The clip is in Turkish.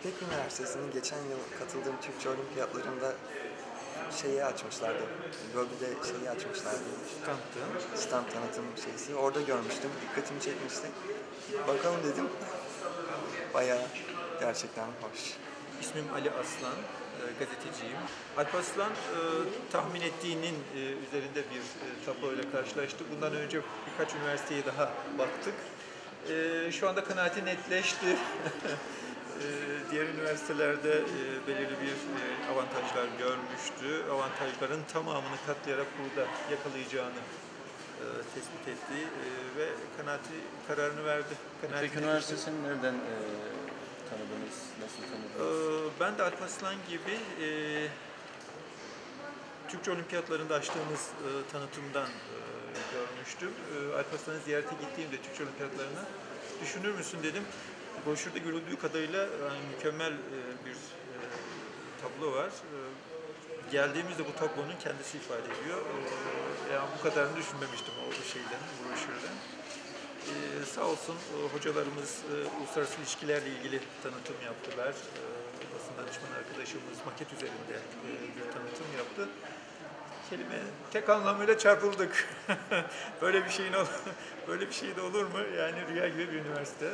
İpek Üniversitesi'nin geçen yıl katıldığım Türkçe olimpiyatlarında şeyi açmışlardı. Bölgede şeyi açmışlardı. Tanıttığın. Stand tanıtım şeysi. Orada görmüştüm. Dikkatimi çekmişti. Bakalım dedim. Bayağı gerçekten hoş. İsmim Ali Aslan, e, gazeteciyim. Alp Aslan e, tahmin ettiğinin e, üzerinde bir e, tabloyla karşılaştı. Bundan önce birkaç üniversiteye daha baktık. Şu anda kanaati netleşti. E, Diğer üniversitelerde e, belirli bir e, avantajlar görmüştü. Avantajların tamamını katlayarak burada yakalayacağını e, tespit etti ve kanaati kararını verdi. Kanaati İpek Üniversitesi'ni nereden e, tanıdınız, nasıl Ee, tanıdınız? Ben de Alparslan gibi e, Türkçe olimpiyatlarında açtığımız e, tanıtımdan e, görmüştüm. E, Alparslan'ı ziyarete gittiğimde Türkçe olimpiyatlarına düşünür müsün dedim. Broşürde görüldüğü kadarıyla yani mükemmel e, bir e, tablo var. E, geldiğimizde bu tablonun kendisi ifade ediyor. E, yani bu kadarını düşünmemiştim o şeyden, broşürden. Ee, sağ olsun e, hocalarımız e, uluslararası ilişkilerle ilgili tanıtım yaptılar. Basın danışman arkadaşımız maket üzerinde e, bir tanıtım yaptı. Kelime tek anlamıyla çarpıldık. böyle bir şeyin böyle bir şey de olur mu? Yani rüya gibi bir üniversite.